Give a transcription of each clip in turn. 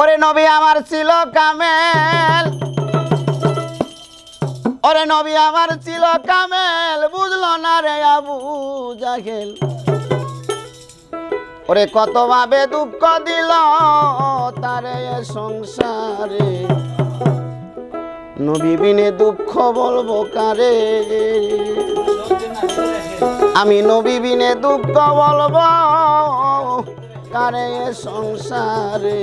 ওরে নবী আমার ছিল কামেল। ওরে নবী আমার ছিল কামেল, বুঝলো না রে আবু জাহেল। ওরে কত ভাবে দুঃখ দিল তারে সংসারে। নবী বিনে দুঃখ বলব কারে? আমি নবী বিনে দুঃখ বলব কারে সংসারে?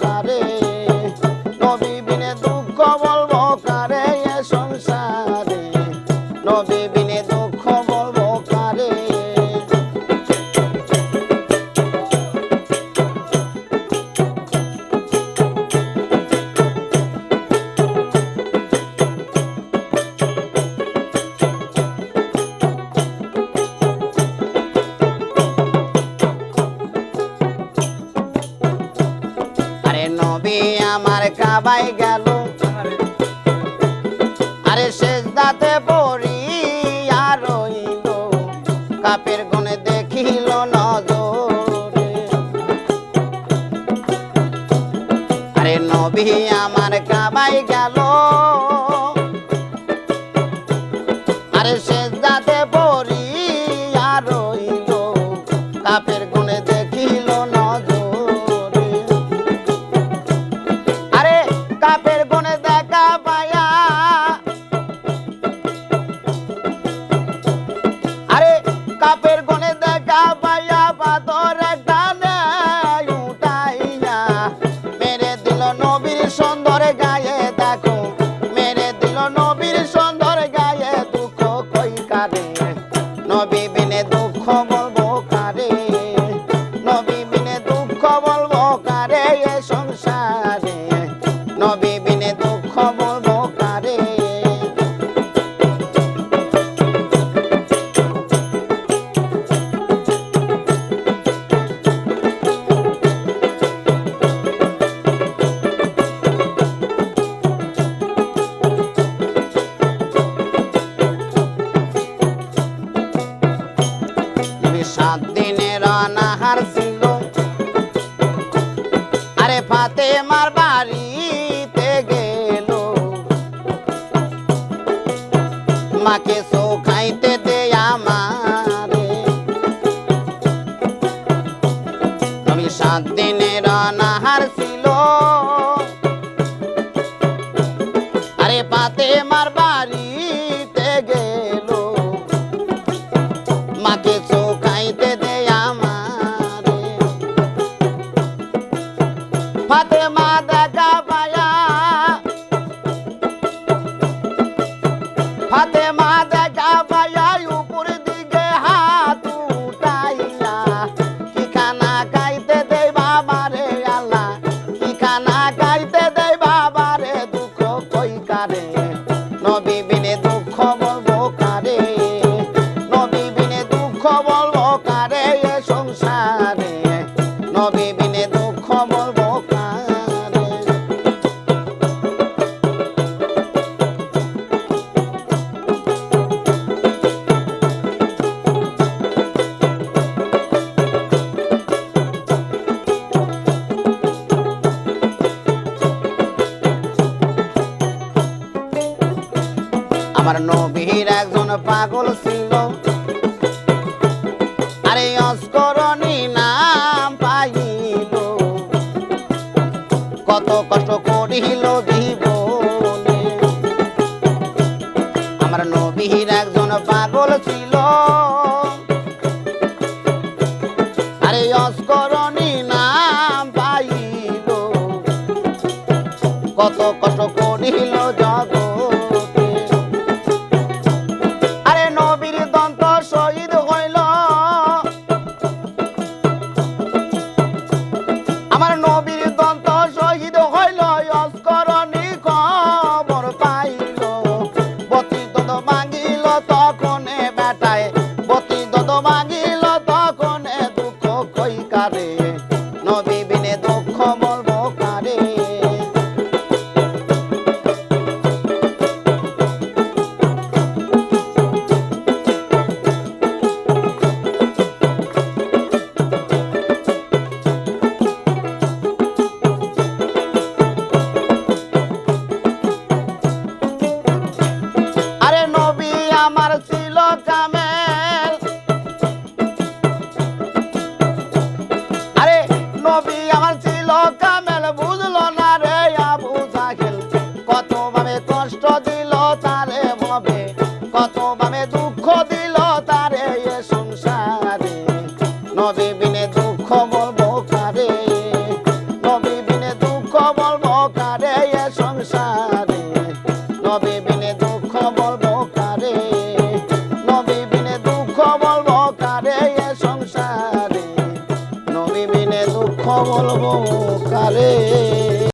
কাবাই গেল। আরে শেষ দাতে পড়ি আর কাপের গনে দেখিল নজরে। আরে নবী, আমার কাবাই গেল। কাপের গুনে দেখা পায়া পাথর গানে উঠাইয়া। মেরে দিল নবীর সুন্দর গায়ে দেখো, মেরে দিল নবীর সুন্দর গায়ে দুঃখ কই কারে? নবী বিনে দুঃখ বলব কারে? নবী বিনে দুঃখ বলব কারে এ সংসারে? নবী বিনে দুঃখ বলব অনাহার ছিল আরে ফাতে মার বাড়িতে গেল মাকে সো দে নবী সাত দিনের অনাহার ছিল আরে পাতে মার বাড়িতে আমার নবীর একজন পাগল ছিল। আরে অস্করণী নাম পাইল। কত কষ্ট করিল জীবনে। আমার নবীর একজন পাগল ছিল। আরে অস্করণী নাম পাইল। কত কষ্ট করিল সবে বিনে দুঃখ বল